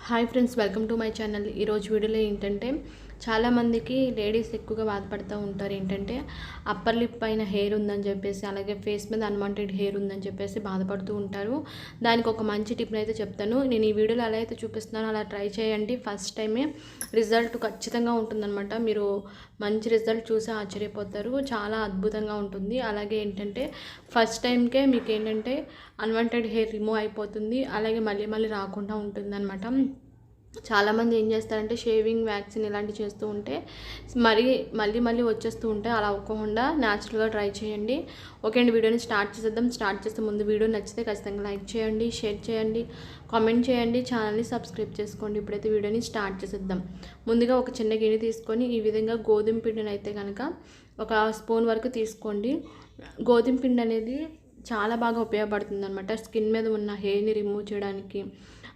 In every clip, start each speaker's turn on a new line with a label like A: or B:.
A: Hi friends welcome to my channel ఈరోజు వీడియోలో ఏంటంటే చాలామందికి లేడీస్ ఎక్కువగా బాధపడుతూ ఉంటారు ఏంటంటే అప్పర్ లిప్ పైన హెయిర్ ఉందని చెప్పేసి అలాగే ఫేస్ మీద అన్వాంటెడ్ హెయిర్ ఉందని చెప్పేసి బాధపడుతూ ఉంటారు. దానికి ఒక మంచి టిప్ అయితే చెప్తాను. నేను ఈ వీడియోలో అలా అయితే చూపిస్తున్నానో అలా ట్రై చేయండి. ఫస్ట్ టైమే రిజల్ట్ ఖచ్చితంగా ఉంటుందన్నమాట. మీరు మంచి రిజల్ట్ చూసి ఆశ్చర్యపోతారు. చాలా అద్భుతంగా ఉంటుంది. అలాగే ఏంటంటే ఫస్ట్ టైంకే మీకు ఏంటంటే అన్వాంటెడ్ హెయిర్ రిమూవ్ అయిపోతుంది. అలాగే మళ్ళీ మళ్ళీ రాకుండా ఉంటుందన్నమాట. చాలామంది ఏం చేస్తారంటే షేవింగ్ వ్యాక్సిన్ ఇలాంటివి చేస్తూ ఉంటే మరీ మళ్ళీ మళ్ళీ వచ్చేస్తూ ఉంటే అలా అవ్వకుండా న్యాచురల్గా ట్రై చేయండి. ఓకే అండి వీడియోని స్టార్ట్ చేసేద్దాం. స్టార్ట్ చేస్తే ముందు వీడియో నచ్చితే ఖచ్చితంగా లైక్ చేయండి షేర్ చేయండి కామెంట్ చేయండి ఛానల్ని సబ్స్క్రైబ్ చేసుకోండి. ఇప్పుడైతే వీడియోని స్టార్ట్ చేసేద్దాం. ముందుగా ఒక చిన్న గిన్నె తీసుకొని ఈ విధంగా గోధుమ పిండిని అయితే కనుక ఒక స్పూన్ వరకు తీసుకోండి. గోధుమ పిండి అనేది చాలా బాగా ఉపయోగపడుతుంది అనమాట స్కిన్ మీద ఉన్న హెయిర్ని రిమూవ్ చేయడానికి.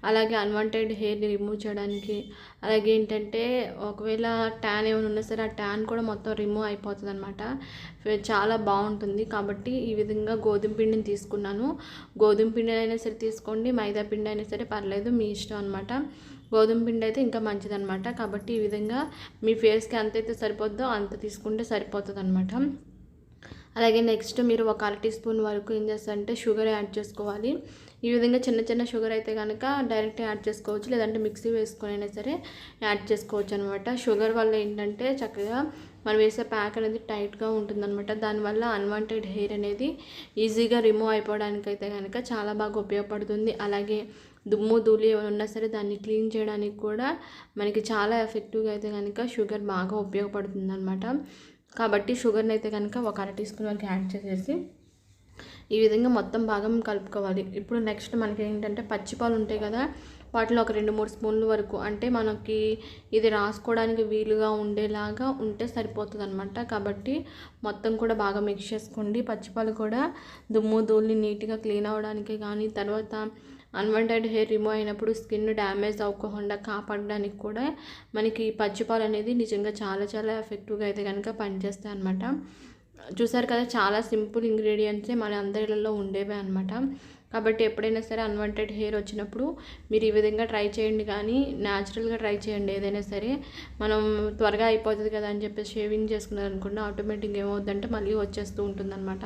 A: అలాగే అన్వాంటెడ్ హెయిర్ని రిమూవ్ చేయడానికి అలాగే ఏంటంటే ఒకవేళ ట్యాన్ ఏమైనా ఉన్నా సరే ఆ ట్యాన్ కూడా మొత్తం రిమూవ్ అయిపోతుంది అనమాట చాలా బాగుంటుంది. కాబట్టి ఈ విధంగా గోధుమ పిండిని తీసుకున్నాను. గోధుమ పిండి అయినా సరే తీసుకోండి. మైదా పిండి అయినా సరే పర్లేదు మీ ఇష్టం అనమాట గోధుమ పిండి అయితే ఇంకా మంచిదనమాట కాబట్టి ఈ విధంగా మీ ఫేస్కి ఎంతైతే సరిపోద్దో అంత తీసుకుంటే సరిపోతుంది అనమాట అలాగే నెక్స్ట్ మీరు ఒక అర టీ స్పూన్ వరకు ఏం చేస్తారంటే షుగర్ యాడ్ చేసుకోవాలి. ఈ విధంగా చిన్న చిన్న షుగర్ అయితే కనుక డైరెక్ట్ యాడ్ చేసుకోవచ్చు. లేదంటే మిక్సీ వేసుకొని అయినా సరే యాడ్ చేసుకోవచ్చు అనమాట షుగర్ వల్ల ఏంటంటే చక్కగా మనం వేసే ప్యాక్ అనేది టైట్గా ఉంటుందన్నమాట. దానివల్ల అన్వాంటెడ్ హెయిర్ అనేది ఈజీగా రిమూవ్ అయిపోవడానికి అయితే కనుక చాలా బాగా ఉపయోగపడుతుంది. అలాగే దుమ్ము ధూళి ఏమైనా ఉన్నా సరే దాన్ని క్లీన్ చేయడానికి కూడా మనకి చాలా ఎఫెక్టివ్గా అయితే కనుక షుగర్ బాగా ఉపయోగపడుతుంది అనమాట కాబట్టి షుగర్ని అయితే కనుక ఒక అర టీ స్పూన్ వరకు యాడ్ చేసేసి ఈ విధంగా మొత్తం భాగం కలుపుకోవాలి. ఇప్పుడు నెక్స్ట్ మనకి ఏంటంటే పచ్చిపాలు ఉంటాయి కదా వాటిలో ఒక రెండు మూడు స్పూన్ల వరకు అంటే మనకి ఇది రాసుకోవడానికి వీలుగా ఉండేలాగా ఉంటే సరిపోతుంది అనమాట కాబట్టి మొత్తం కూడా బాగా మిక్స్ చేసుకోండి. పచ్చిపాలు కూడా దుమ్ము ధూళి నీట్గా క్లీన్ అవ్వడానికి కానీ తర్వాత అన్వాంటెడ్ హెయిర్ రిమూవ్ అయినప్పుడు స్కిన్ డ్యామేజ్ అవ్వకుండా కాపాడడానికి కూడా మనకి పచ్చిపాలు అనేది నిజంగా చాలా చాలా ఎఫెక్టివ్గా అయితే కనుక పనిచేస్తాయి అనమాట చూసారు కదా చాలా సింపుల్ ఇంగ్రీడియంట్సే మన అందరిలో ఉండేవే అనమాట కాబట్టి ఎప్పుడైనా సరే అన్వాంటెడ్ హెయిర్ వచ్చినప్పుడు మీరు ఈ విధంగా ట్రై చేయండి కానీ న్యాచురల్గా ట్రై చేయండి. ఏదైనా సరే మనం త్వరగా అయిపోతుంది కదా అని చెప్పేసి షేవింగ్ చేసుకున్నారనుకోండి ఆటోమేటిక్గా ఏమవుతుందంటే మళ్ళీ వచ్చేస్తూ ఉంటుందన్నమాట.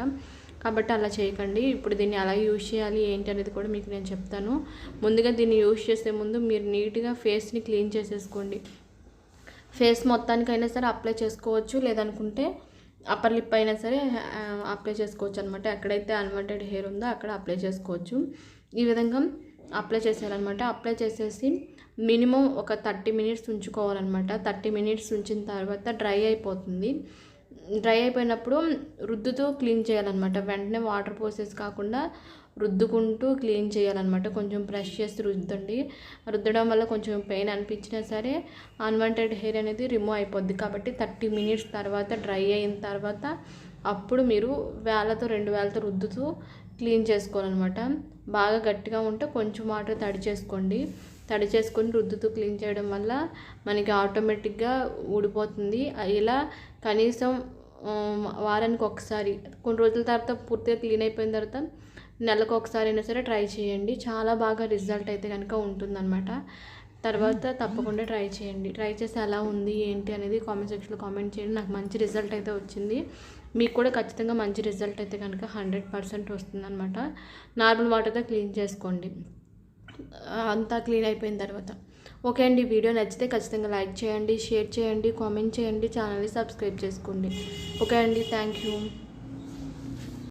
A: కాబట్టి అలా చేయకండి. ఇప్పుడు దీన్ని ఎలా యూజ్ చేయాలి ఏంటి అనేది కూడా మీకు నేను చెప్తాను. ముందుగా దీన్ని యూజ్ చేసే ముందు మీరు నీట్గా ఫేస్ని క్లీన్ చేసేసుకోండి. ఫేస్ మొత్తానికైనా సరే అప్లై చేసుకోవచ్చు. లేదనుకుంటే అప్పర్ లిప్ అయినా సరే అప్లై చేసుకోవచ్చు అనమాట ఎక్కడైతే అన్వాంటెడ్ హెయిర్ ఉందో అక్కడ అప్లై చేసుకోవచ్చు. ఈ విధంగా అప్లై చేసేయాలన్నమాట. అప్లై చేసేసి మినిమం ఒక థర్టీ మినిట్స్ ఉంచుకోవాలన్నమాట. థర్టీ మినిట్స్ ఉంచిన తర్వాత డ్రై అయిపోతుంది. డ్రై అయిపోయినప్పుడు రుద్దుతో క్లీన్ చేయాలన్నమాట. వెంటనే వాటర్ పోసేసి కాకుండా రుద్దుకుంటూ క్లీన్ చేయాలన్నమాట. కొంచెం బ్రష్ చేసి రుద్దండి. రుద్దడం వల్ల కొంచెం పెయిన్ అనిపించినా సరే అన్వాంటెడ్ హెయిర్ అనేది రిమూవ్ అయిపోద్ది. కాబట్టి థర్టీ మినిట్స్ తర్వాత డ్రై అయిన తర్వాత అప్పుడు మీరు వేలతో రెండు వేలతో రుద్దుతూ క్లీన్ చేసుకోవాలన్నమాట. బాగా గట్టిగా ఉంటే కొంచెం వాటర్ తడి చేసుకోండి. తడి చేసుకొని రుద్దుతూ క్లీన్ చేయడం వల్ల మనకి ఆటోమేటిక్గా ఊడిపోతుంది. ఇలా కనీసం వారానికి ఒకసారి కొన్ని రోజుల తర్వాత పూర్తిగా క్లీన్ అయిపోయిన తర్వాత నెలకు ఒకసారి అయినా సరే ట్రై చేయండి. చాలా బాగా రిజల్ట్ అయితే కనుక ఉంటుందన్నమాట. తర్వాత తప్పకుండా ట్రై చేయండి. ట్రై చేసి ఎలా ఉంది ఏంటి అనేది కామెంట్ సెక్షన్లో కామెంట్ చేయండి. నాకు మంచి రిజల్ట్ అయితే వచ్చింది. మీకు కూడా ఖచ్చితంగా మంచి రిజల్ట్ అయితే కనుక హండ్రెడ్ పర్సెంట్ వస్తుందన్నమాట. నార్మల్ వాటర్తో క్లీన్ చేసుకోండి. అంతా క్లీన్ అయిపోయిన తర్వాత. ఓకే అండి వీడియో నచ్చితే ఖచ్చితంగా లైక్ చేయండి షేర్ చేయండి కామెంట్ చేయండి ఛానల్ని సబ్స్క్రైబ్ చేసుకోండి. ఓకే అండి థ్యాంక్ యూ.